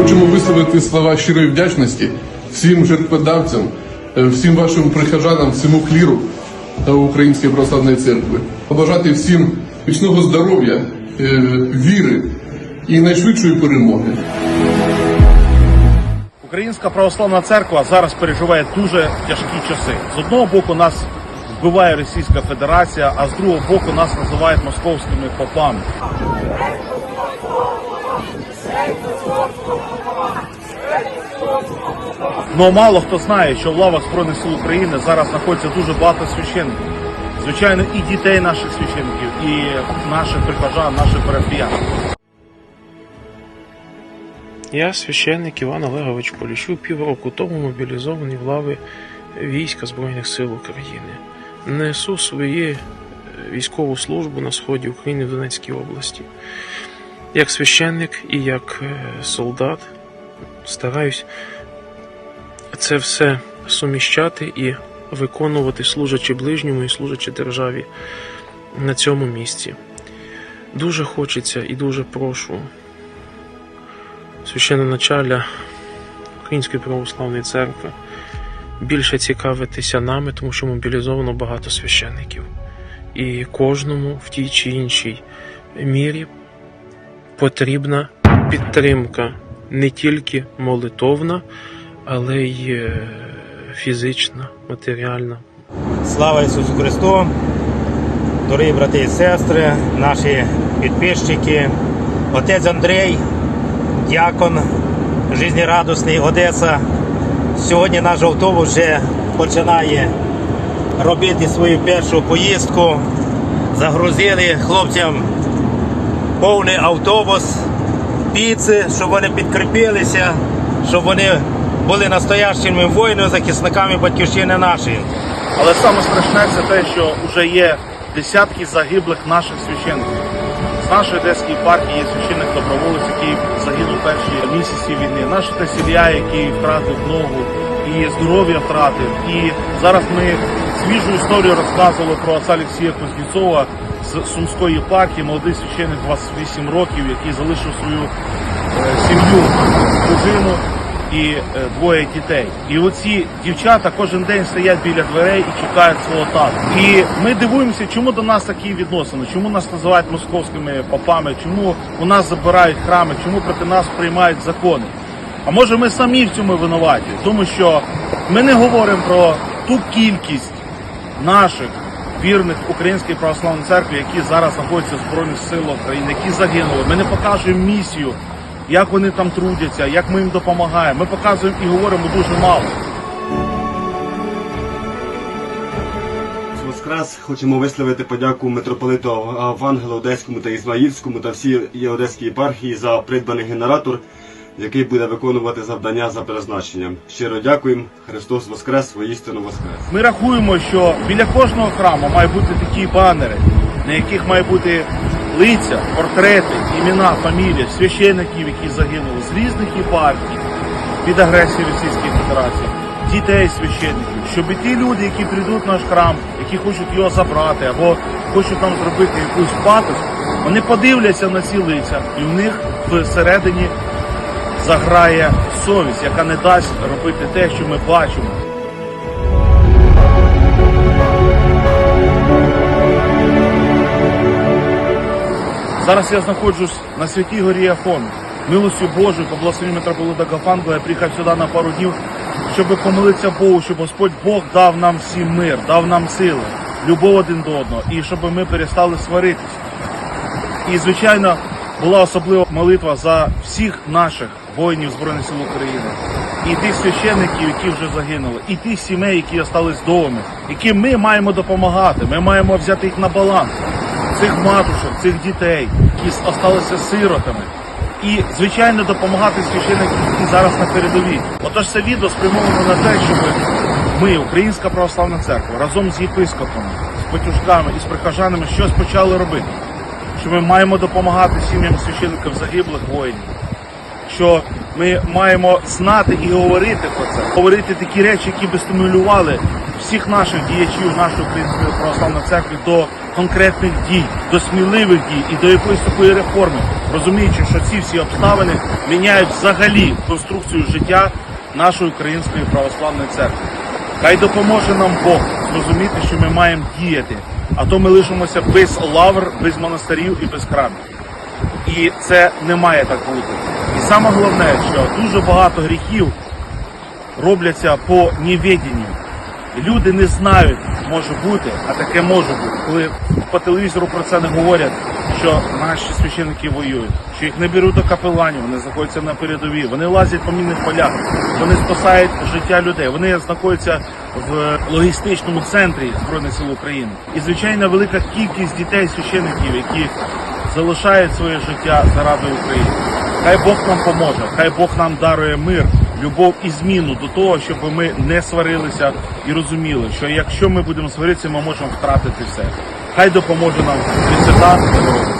Хочемо висловити слова щирої вдячності всім жертводавцям, е, всім вашим прихожанам, всьому кліру та Української православної церкви. Побажати всім вічного здоров'я, е, віри і найшвидшої перемоги. Українська православна церква зараз переживає дуже тяжкі часи. З одного боку нас вбиває Російська Федерація, а з другого боку нас називають московськими попами. Ну мало хто знає, що в лавах Збройних сил України зараз знаходиться дуже багато священників. Звичайно, і дітей наших священників, і наших прихожан, наших парафіян. Я, священник Іван Олегович Поліщук, півроку тому мобілізований в лави війська Збройних сил України. Несу свої е, військову службу на сході України в Донецькій області. Як священник і як е, солдат стараюсь це все суміщати і виконувати, служачи ближньому і служачи державі на цьому місці. Дуже хочеться і дуже прошу священноначаля Української православної церкви більше цікавитися нами, тому що мобілізовано багато священників. І кожному в тій чи іншій мірі потрібна підтримка не тільки молитовна, але й е, фізична, матеріальна. Слава Ісусу Христу! Дорогі брати і сестри, наші підписчики, отець Андрій, дякон, жизнерадісний Одеса. Сьогодні наш автобус вже починає робити свою першу поїздку. Загрузили хлопцям повний автобус піци, щоб вони підкріпилися, щоб вони були настоящими воїнами, захисниками батьківщини нашої. Але саме страшне це те, що вже є десятки загиблих наших священників. З нашої одеської партії є священник доброволець, який загинув перші місяці війни. Наш Ілля, який втратив ногу і здоров'я втратив. І зараз ми свіжу історію розказували про отця Олексія Кузнєцова з Сумської єпархії, молодий священник 28 років, який залишив свою е, сім'ю, дружину і е, двоє дітей. І оці дівчата кожен день стоять біля дверей і чекають свого тату. І ми дивуємося, чому до нас такі відносини, чому нас називають московськими попами, чому у нас забирають храми, чому проти нас приймають закони. А може ми самі в цьому винуваті, тому що ми не говоримо про ту кількість наших вірних Української православної церкви, які зараз знаходяться в Збройних силах України, які загинули. Ми не покажемо місію, як вони там трудяться, як ми їм допомагаємо. Ми показуємо і говоримо дуже мало. Воскрес хочемо висловити подяку митрополиту Авангелу Одеському та Ізмаїльському та всій Одеській єпархії за придбаний генератор, який буде виконувати завдання за призначенням. Щиро дякуємо. Христос Воскрес, воістину Воскрес. Ми рахуємо, що біля кожного храму мають бути такі банери, на яких має бути лиця, портрети, імена, фамілія, священиків, які загинули з різних єпархій від агресії Російської Федерації, дітей священиків, щоб і ті люди, які прийдуть в наш храм, які хочуть його забрати або хочуть нам зробити якусь пакость, вони подивляться на ці лиця, і в них всередині заграє совість, яка не дасть робити те, що ми бачимо. Зараз я знаходжусь на святій горі Афон. Милостю Божою, по благословенню митрополита Гафангела, я приїхав сюди на пару днів, щоб помолитися Богу, щоб Господь Бог дав нам всім мир, дав нам сили, любов один до одного, і щоб ми перестали сваритися. І, звичайно, була особлива молитва за всіх наших воїнів Збройних сил України, і тих священників, які вже загинули, і тих сімей, які залишились вдома, яким ми маємо допомагати. Ми маємо взяти їх на баланс, цих матушок, цих дітей, які залишилися сиротами. І, звичайно, допомагати священникам, які зараз на передовій. Отож, це відео спрямовано на те, щоб ми, Українська православна церква, разом з єпископами, з батюшками і з прихожанами щось почали робити що ми маємо допомагати сім'ям священників загиблих воїнів, що ми маємо знати і говорити про це, говорити такі речі, які би стимулювали всіх наших діячів нашої української православної церкви до конкретних дій, до сміливих дій і до якоїсь такої реформи, розуміючи, що ці всі обставини міняють взагалі конструкцію життя нашої української православної церкви. Хай допоможе нам Бог зрозуміти, що ми маємо діяти, а то ми лишимося без лавр, без монастирів і без храмів. І це не має так бути. І саме головне, що дуже багато гріхів робляться по невіденню. Люди не знають, може бути, а таке може бути. Коли по телевізору про це не говорять, що наші священники воюють, що їх не беруть до капеланів, вони знаходяться на передовій, вони лазять по мінних полях, вони спасають життя людей. Вони знаходяться в логістичному центрі Збройних сил України. І звичайно, велика кількість дітей священиків, які залишають своє життя заради України. Хай Бог нам поможе, хай Бог нам дарує мир, любов і зміну до того, щоб ми не сварилися і розуміли, що якщо ми будемо сваритися, ми можемо втратити все. Хай допоможе нам Пресвята Богородиця.